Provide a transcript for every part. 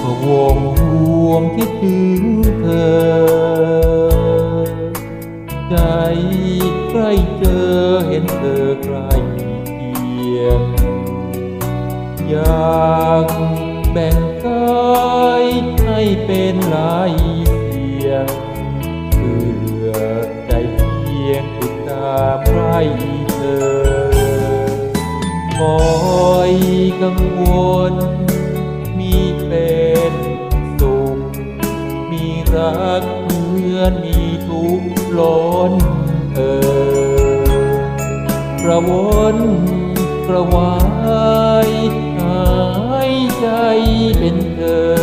พวงรวงคิดถึงเธอ ใจใกล้เจอเห็นเธอใกล้เคียงอยากแบ่งกายให้เป็นหลายเสียงเพื่อใจเพียงติดตามใคร นเออกระวนกระวายหายใจเป็นเธอ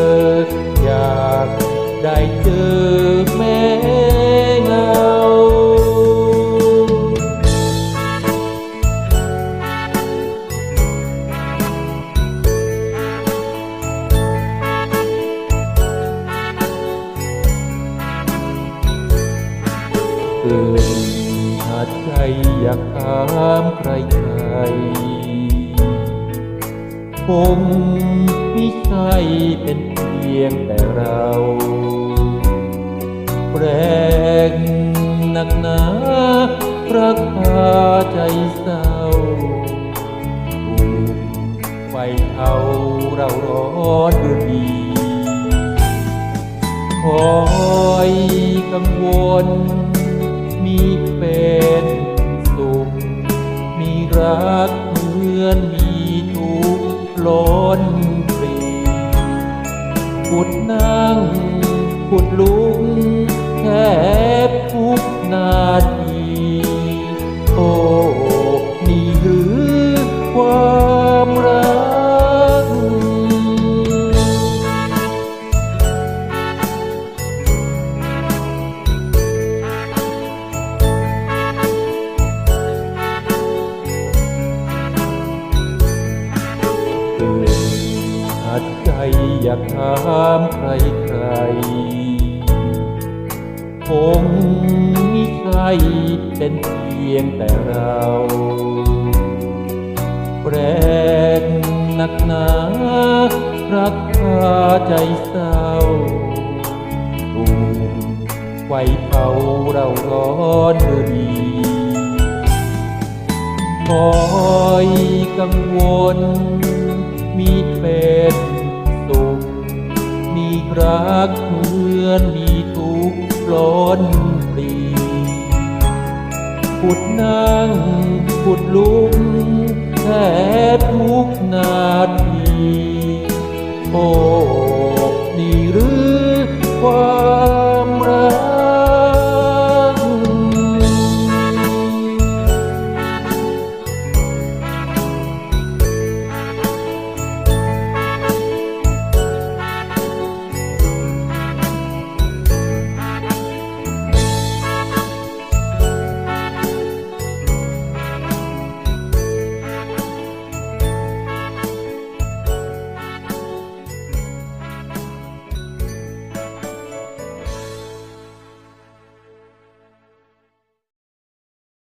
ดใจอยากถามใครใครคงไม่ใช่เป็นเพียงแต่เราแปลงหนักหนารักพาใจเศร้าถูกไฟเผาเราร้อนด้วยดีคอยกังวล ขุดนั่งขุดลุกแทบทุกนาที อยากถามใครใครคงมิใช่เป็นเพียงแต่เราแปรนหนักหนารักพาใจเศร้าถูกไฟเผาเราร้อนเมื่อดีคอยกังวลมีเป็น รักเพื่อนมีทุกข์ล้นปรีขุดนั่งขุดลุกแทบทุกนาที โอ้